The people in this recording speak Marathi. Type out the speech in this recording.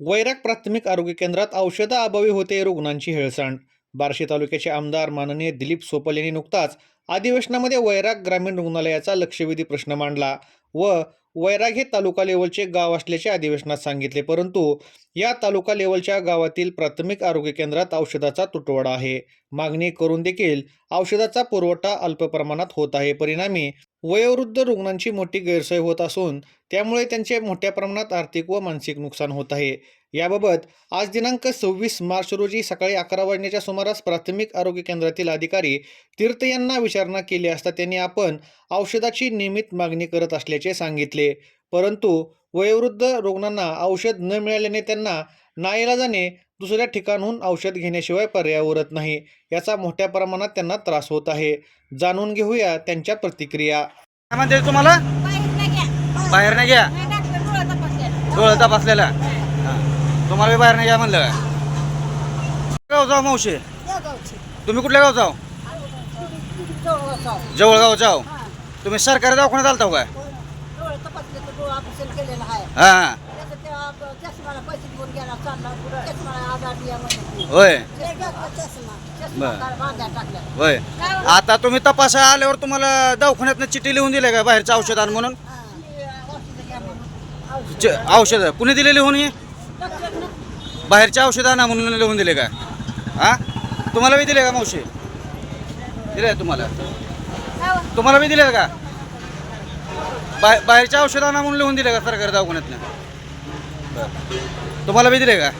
वैराग प्राथमिक आरोग्य केंद्रात औषधाअभावी होते रुग्णांची हेळसांड. बार्शी तालुक्याचे आमदार माननीय दिलीप सोपल यांनी नुकताच अधिवेशनामध्ये वैराग ग्रामीण रुग्णालयाचा लक्षवेधी प्रश्न मांडला व वैराग हे तालुका लेवलचे गाव असल्याचे अधिवेशनात सांगितले परंतु या तालुका लेवलच्या गावातील प्राथमिक आरोग्य केंद्रात औषधाचा तुटवडा आहे. मागणी करून देखील औषधाचा पुरवठा अल्प प्रमाणात होत आहे. परिणामी वयोवृद्ध रुग्णांची मोठी गैरसोय होत असून त्यामुळे त्यांचे मोठ्या प्रमाणात आर्थिक व मानसिक नुकसान होत आहे. याबाबत आज दिनांक सव्वीस मार्च रोजी सकाळी अकरा वाजण्याच्या सुमारास प्राथमिक आरोग्य केंद्रातील अधिकारी तीर्थ यांना विचारणा केली असता त्यांनी आपण औषधाची नियमित मागणी करत असल्याचे सांगितले. परंतु वयोवृद्ध रुग्णांना औषध न मिळाल्याने त्यांना नाईलाजाने दुसऱ्या ठिकाणहून औषध घेण्याशिवाय पर्याय उरत नाही याचा मोठ्या प्रमाणात त्यांना त्रास होत आहे जाणून घेऊया त्यांच्या प्रतिक्रिया म्हणते तुम्हाला बाहेर नाही घ्या. डोळा तपासलेला. हा. तुम्हाला बाहेर नाही घ्या म्हणलं गाव जाऊ मावशी. तुम्ही कुठल्या गाव जाऊ. जवळगाव जाऊ हा. तुम्ही सरकारी दवाखान्यात आलता काय हा होय. होय? आता तुम्ही तपासा आल्यावर तुम्हाला दवाखान्यातनं चिठ्ठी लिहून दिली का बाहेरचं औषध आण म्हणून? हा. औषधं कुणी दिले लिहून हे? डॉक्टरनं. बाहेरचे औषध आणा म्हणून लिहून दिले का? हा? तुम्हाला बी दिले का मावशी? दिले तुम्हाला? हो? तुम्हाला बी दिले का? बाहेर बाहेरच्या औषध आणा म्हणून लिहून दिले का सरकारी दवाखान्यातनं. तुम्हाला बी दिले का?